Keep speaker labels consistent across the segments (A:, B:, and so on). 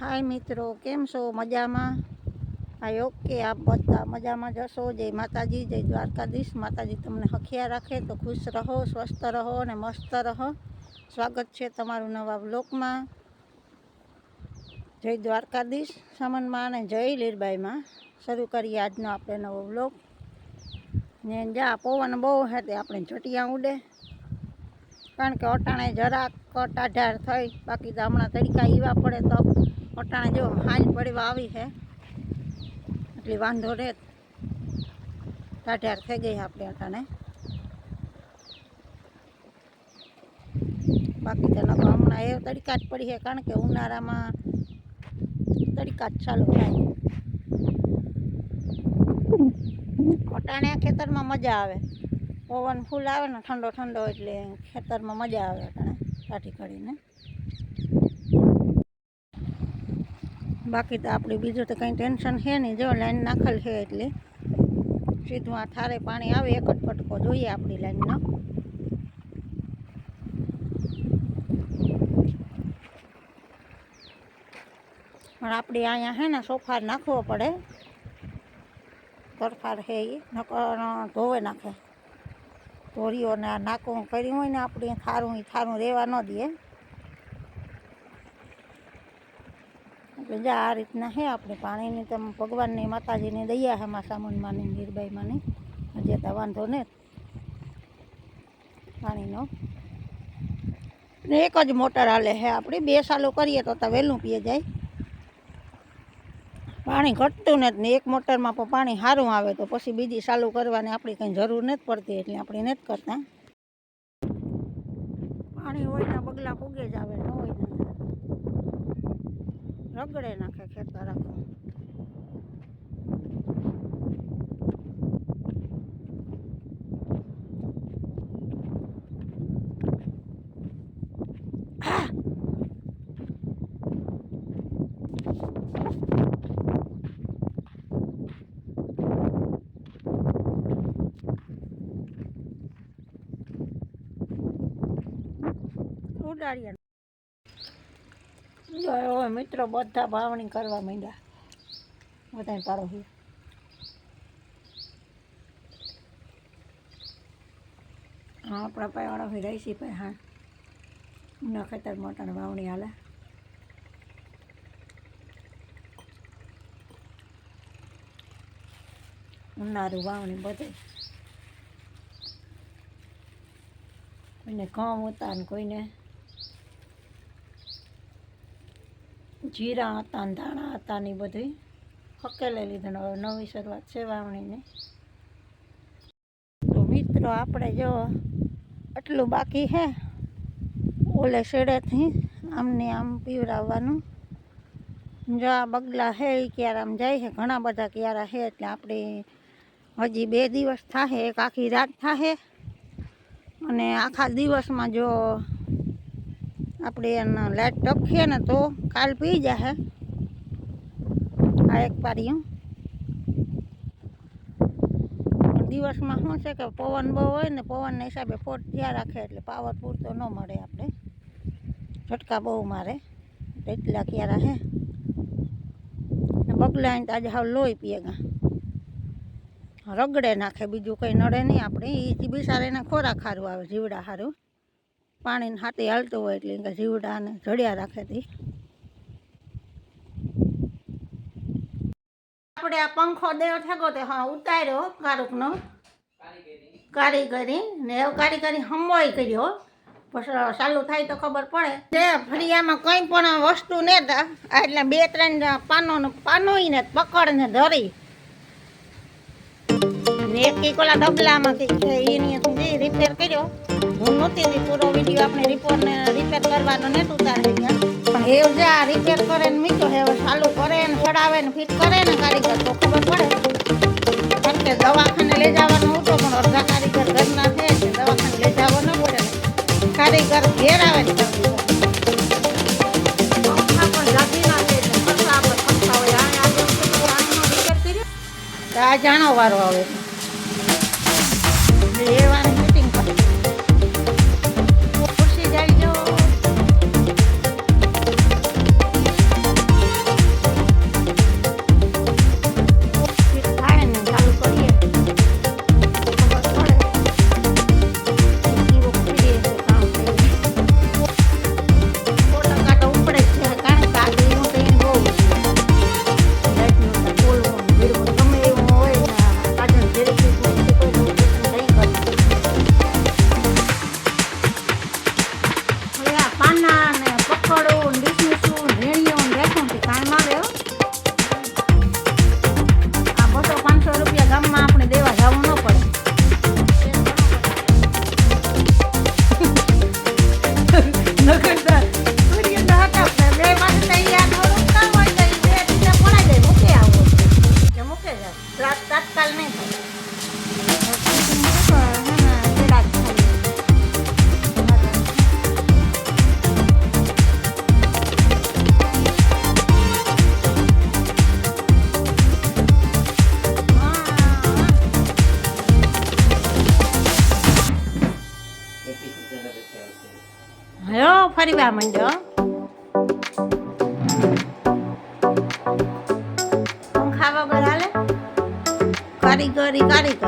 A: હાય મિત્રો, કેમ છો? મજામાં? આ ઓકે આપ બધા મજામાં જશો જય માતાજી, જય દ્વારકાધીશ. માતાજી તમને હખિયા રાખે તો ખુશ રહો, સ્વસ્થ રહો અને મસ્ત રહો. સ્વાગત છે તમારું નવા બ્લોકમાં જય દ્વારકાધીશ સમનમાં અને જય લીરબાઈમાં. શરૂ કરીએ આજનો આપણે નવો બ્લોક ને જા, પવન બહુ હે તે આપણે ચટિયા ઉડે. કારણ કે અટાણે જરાક ટાઢાર થઈ, બાકી તો હમણાં તડકા એવા પડે તો અટાણે જો હાલ પડવા આવી છે. એટલે વાંધો રહે ટાઢાર થઈ ગઈ આપણે અટાણે. બાકી તો નકો હમણાં એ તડકા જ પડી છે, કારણ કે ઉનાળામાં તડકા જ ચાલુ થાય. અટાણે ખેતરમાં મજા આવે. પવન ફૂલ આવે ને, ઠંડો ઠંડો એટલે ખેતરમાં મજા આવે અટાણે કાઢી કાઢીને. બાકી તો આપણે બીજું તો કંઈ ટેન્શન છે નહીં. જો લાઈન નાખેલ છે એટલે સીધું આ થારે પાણી આવે, એક જ પટકો જોઈએ આપણી લાઈનનો. પણ આપણે અહીંયા છે ને, સોફાર નાખવો પડે. તરફાર છે એ નકર ધોવે નાખે. ધોરીઓને આ નાકું કર્યું હોય ને આપણે થારું એ થારું રહેવા ન દે બીજા આ રીતના હે આપણે પાણીની તો ભગવાનની માતાજીની દયા છે માં સામુંડમાંની નીરબાઈમાંની હજી તો વાંધો ને. પાણીનો. ને એક જ મોટર હાલે હે આપણે. બે સાલો કરીએ તો તો વહેલું પીએ જાય. પાણી ઘટતું નથી એક મોટરમાં પણ પાણી સારું આવે તો પછી બીજી ચાલુ કરવાની આપણી કંઈ જરૂર નથી પડતી એટલે આપણે નથી કરતા. પાણી હોય ને બગલા પૂગે જ આવે, ન હોય રગડે નાખે ખેતર આખું. જો હવે મિત્રો બધા વાવણી કરવા માંડ્યા. બધા પાડોશી હા. આપણા પાયવાળા હોય રહી છે ભાઈ, હા. ના ખેતર મોટાને વાવણી હાલે. ઉનાળું વાવણી બધે. કોઈને ઘઉં ઉતાર કોઈને જીરા હતા, ધાણા હતા ને બધું હકેલે લીધું. હવે નવી શરૂઆત છે વાવણીની. તો મિત્રો, આપણે જો આટલું બાકી છે ઓલે શેડેથી આમને આમ પીવડાવવાનું. જો આ બગલા છે એ ક્યારે આમ જાય છે ઘણા બધા ક્યારા છે એટલે આપણે હજી બે દિવસ થાશે એક આખી રાત થશે અને આખા દિવસમાં જો આપણે એને લાઈટ ટપકીએ ને તો કાલ પી જાહે. આ એક પારીયું દિવસમાં શું છે કે પવન બહુ હોય ને પવનના હિસાબે ફોટ ત્યાં રાખે એટલે પાવર પૂરતો ન મળે આપણે. ઝટકા બહુ મારે. એટલા ક્યારા હે બગલાઈને તો આજે હાવ લોહી પીએ ગા. રગડે નાખે, બીજું કંઈ નડે નહીં આપણે. એ બિસારે એને ખોરાક સારું આવે, જીવડા સારું. પાણીને હાથે હાલતું હોય એટલે કે જીવડાને જડ્યા રાખે તી. આપણે આ પંખો દેવ થયો તે હા ઉતાર્યો કારુકનો. કારીગરી ને એવું કારીગરી હમવાય કર્યો પછી ચાલુ થાય તો ખબર પડે. તે ફળિયામાં કંઈ પણ વસ્તુ નહીં હતા એટલે બે ત્રણ પાનો પાનોય ને પકડ ને ધરી. ને એક ઈ ઓલા ડબલામાંથી છે, એની સુધી રિપેર કર્યો. હું નહોતી હતી પૂરો વીડિયો આપણે રિપોર્ટ ને રિપેર કરવાનો ને તું ગયા પણ એ જે આ રિપેર કરે ને મીઠો, હે ચાલુ કરે ને ચડાવે ને ફિટ કરે ને કારીગર, તો ખબર પડે. કારણ કે દવાખાને લઈ જવાનું હતો, પણ અડધા કારીગર ઘરના છે દવાખાને લઈ જવો ન પડે. કારીગર ઘેર આવે ને કારીગર આ જાણો વારો આવે. છે here ફરવા માંડ્યો કારીગરી કારીગર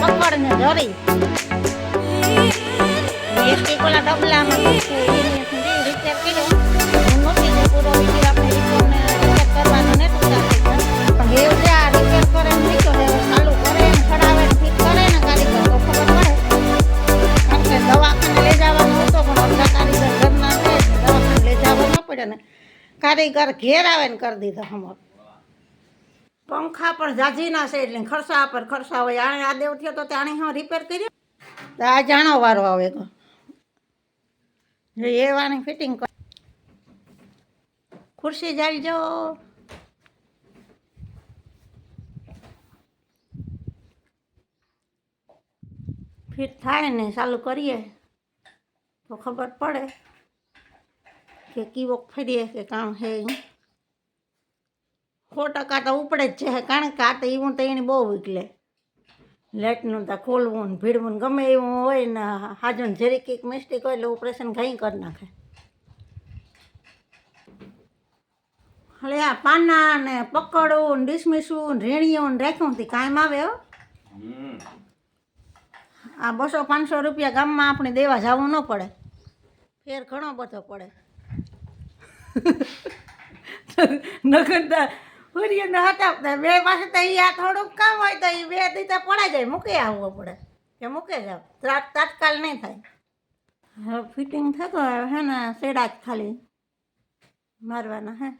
A: પકડ ને ધરી એક ઓલા ડબલામાં મૂકવું, કારીગર ઘેર આવે ને કરી દીધો હમો પંખા પણ જાજીના છે એટલે ખર્ચા પર ખર્ચા હોય. આણે આ દેવ થયો તો ત્યાં હા રિપેર કર્યો? આ જાણો વારો આવે તો. એ વાની ફિટિંગ કર ખુરશી જાળજો ફિટ થાય ને ચાલુ કરીએ તો ખબર પડે. કે કીવોક ફરીએ કે કામ હે. સો ટકા તો ઉપડે જ છે કારણ કે આ તો એવું તો એને બહુ વિકલે. લેટનું તો ખોલવું ને ભીડવું ને ગમે એવું હોય ને હાજો ને જરી કંઈક મિસ્ટેક હોય એટલે ઓપરેશન ઘણી કરી નાખે. એટલે આ પાના ને પકડવું ને ડિસમિસવું ને રેણીઓ ને રાખ્યું હતી કાયમ આવે હો. આ બસો પાંચસો રૂપિયા ગામમાં આપણે દેવા જવું ન પડે. ફેર ઘણો બધો પડે. નગર સૂર્યને હટાવતા બે પાસે તો એ આ થોડુંક કામ હોય તો એ બે દીધા પડાઈ જાય, મૂકી આવવો પડે. કે મૂકે જાવ તાત્કાલ નહીં થાય. હવે ફિટિંગ થતો હવે હે ને સેડા જ ખાલી મારવાના હા.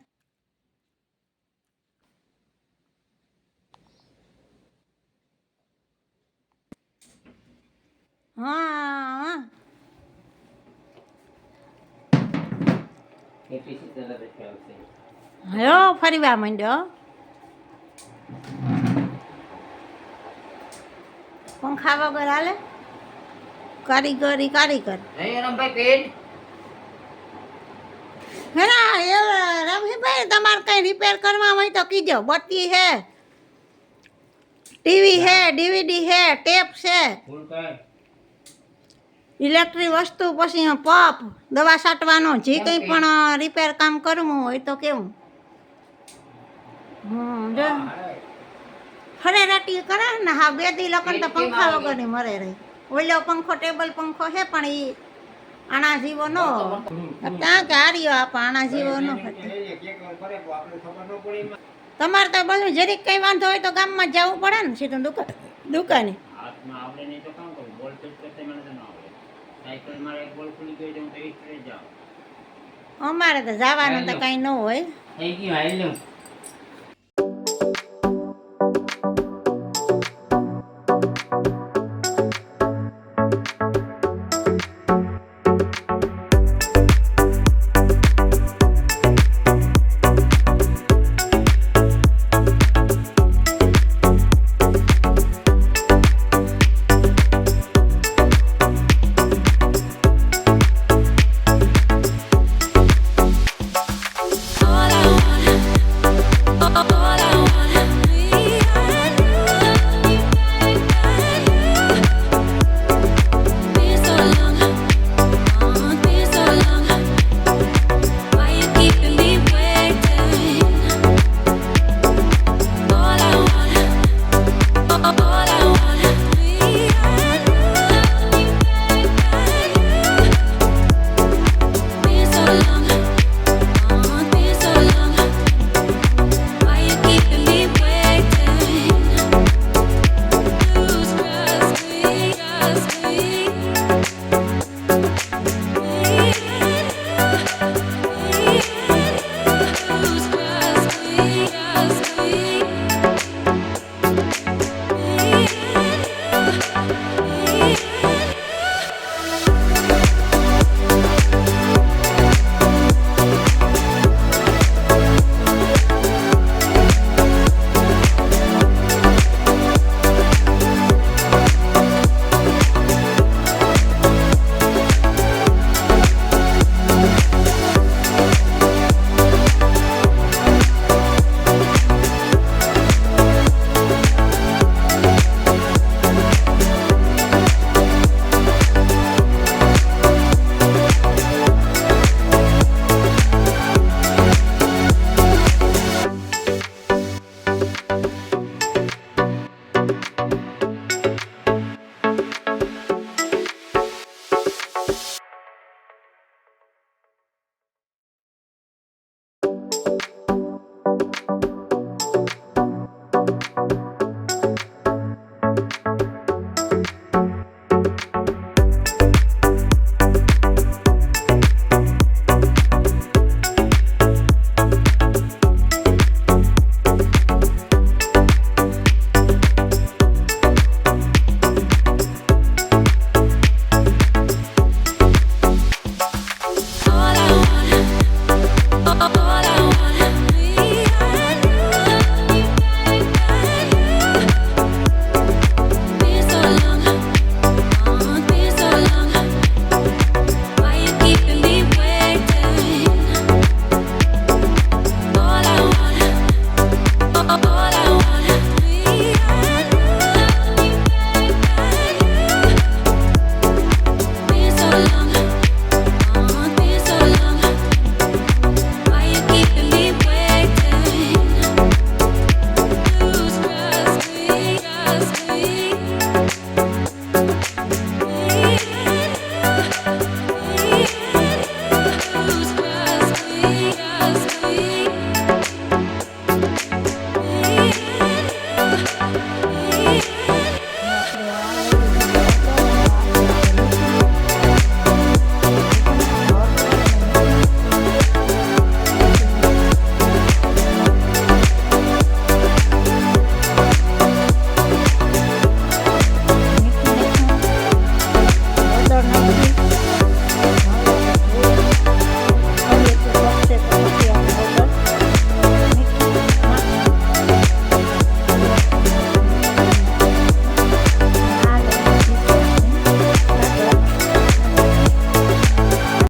A: હા હયો ફરીવા માંડ્યો. પંખા વગર હાલે? કારીગરી કારીગર. હેરા રમજીભાઈ તમારે કઈ રિપેર કરવા હોય તો કીજો. બત્તી છે ટીવી છે ડીવીડી હે ટેપ છે. ઇલેક્ટ્રિક વસ્તુ પછી પપ દવા છાંટવાનો જે કંઈ પણ રિપેર કામ કરવું હોય તો કેવું? હમ ફરે રાટી કરે ને હા બે દી લોકો તો પંખા વગરની મરે રહી. ઓલો પંખો ટેબલ પંખો છે પણ એ આણા જીવો નો ત્યાં કે હાર્યો આપ આના જીવો નો તમારે તો બોલું જરીક કઈ વાંધો હોય તો ગામમાં જવું પડે ને સીધું દુકાન. દુકાને
B: હાથમાં આવડે નહીં તો કામ કરું બોલ ફિટ કરતે મને તો ના આવડે સાયકલ મારે બોલ ખુલી ગઈ તો હું તો એ જાઉં.
A: અમારે તો જવાનું તો કઈ ન હોય.
B: થઈ ગયું હાલ લઉં